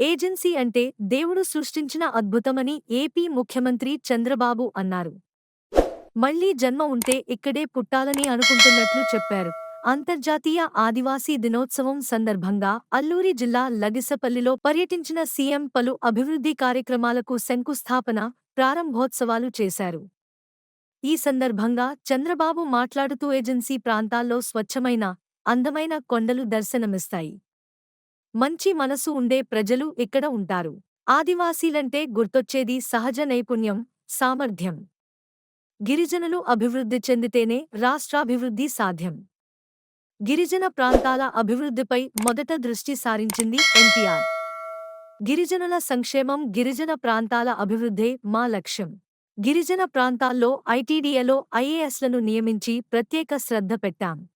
Agency అంటే దేవుడు సృష్టించిన అద్భుతమని ఏపీ ముఖ్యమంత్రి చంద్రబాబు అన్నారు. మళ్ళీ జన్మ ఉంటే ఇక్కడే పుట్టాలని అనుకుంటున్నట్లు చెప్పారు. అంతర్జాతీయ ఆదివాసీ దినోత్సవం సందర్భంగా అల్లూరి జిల్లా లగిసపల్లిలో పర్యటించిన సీఎం పలు అభివృద్ధి కార్యక్రమాలకు శంకుస్థాపన ప్రారంభోత్సవాలు చేశారు. ఈ సందర్భంగా చంద్రబాబు మాట్లాడుతూ ఏజెన్సీ ప్రాంతాల్లో స్వచ్ఛమైన అందమైన కొండలు దర్శనమిస్తాయి. మంచి మనసు ఉండే ప్రజలు ఇక్కడ ఉంటారు? ఆదివాసీలంటే గుర్తొచ్చేది సహజ నైపుణ్యం సామర్థ్యం. గిరిజనులు అభివృద్ధి చెందితేనే రాష్ట్రాభివృద్ధి సాధ్యం. గిరిజన ప్రాంతాల అభివృద్ధిపై మొదట దృష్టి సారించింది ఎన్టీఆర్. గిరిజనుల సంక్షేమం గిరిజన ప్రాంతాల అభివృద్ధే మా లక్ష్యం. గిరిజన ప్రాంతాల్లో ఐటీడీఏలో ఐఏఎస్లను నియమించి ప్రత్యేక శ్రద్ధ పెట్టాం.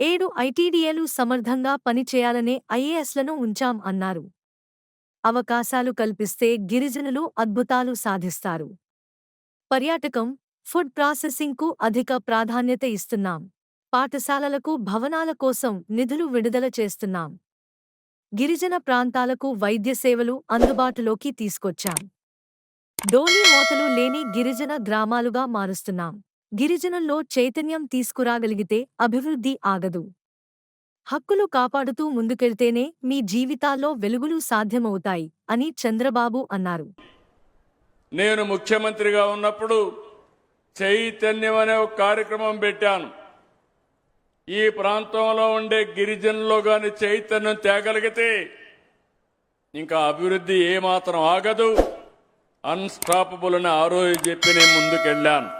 ఏడు ఐటీడీఏలు సమర్థంగా పనిచేయాలనే ఐఏఎస్లను ఉంచాం అన్నారు. అవకాశాలు కల్పిస్తే గిరిజనులు అద్భుతాలు సాధిస్తారు. పర్యాటకం ఫుడ్ ప్రాసెసింగ్కు అధిక ప్రాధాన్యత ఇస్తున్నాం. పాఠశాలలకు భవనాల కోసం నిధులు విడుదల చేస్తున్నాం. గిరిజన ప్రాంతాలకు వైద్య సేవలు అందుబాటులోకి తీసుకొచ్చాం. డోలి మోతలు లేని గిరిజన గ్రామాలుగా మారుస్తున్నాం. గిరిజనుల్లో చైతన్యం తీసుకురాగలిగితే అభివృద్ధి ఆగదు. హక్కులు కాపాడుతూ ముందుకెళ్తేనే మీ జీవితాల్లో వెలుగులు సాధ్యమవుతాయి అని చంద్రబాబు అన్నారు. నేను ముఖ్యమంత్రిగా ఉన్నప్పుడు చైతన్యం అనే ఒక కార్యక్రమం పెట్టాను. ఈ ప్రాంతంలో ఉండే గిరిజనుల్లో గాని చైతన్యం తేగలిగితే ఇంకా అభివృద్ధి ఏమాత్రం ఆగదు. అన్స్టాపబుల్ అని ఆ రోజు చెప్పి నేను ముందుకెళ్ళాను.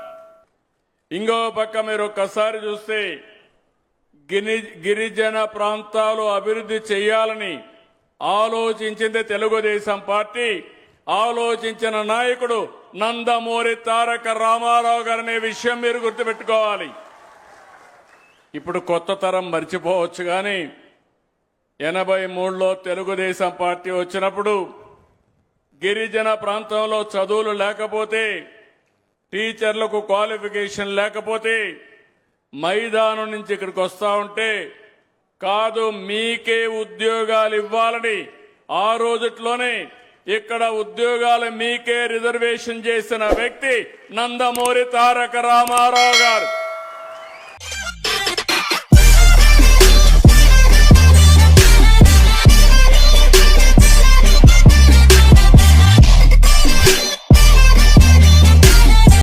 ఇంకో పక్క మీరు ఒక్కసారి చూస్తే గిరి గిరిజన ప్రాంతాలు అభివృద్ధి చేయాలని ఆలోచించింది తెలుగుదేశం పార్టీ. ఆలోచించిన నాయకుడు నందమూరి తారక రామారావు గారనే విషయం మీరు గుర్తుపెట్టుకోవాలి. ఇప్పుడు కొత్త తరం మర్చిపోవచ్చు కానీ ఎనభై మూడులో తెలుగుదేశం పార్టీ వచ్చినప్పుడు గిరిజన ప్రాంతంలో చదువులు లేకపోతే టీచర్లకు క్వాలిఫికేషన్ లేకపోతే మైదానం నుంచి ఇక్కడికి వస్తా ఉంటే కాదు మీకే ఉద్యోగాలు ఇవ్వాలని ఆ రోజుట్లోనే ఇక్కడ ఉద్యోగాలు మీకే రిజర్వేషన్ చేసిన వ్యక్తి నందమూరి తారక రామారావు గారు.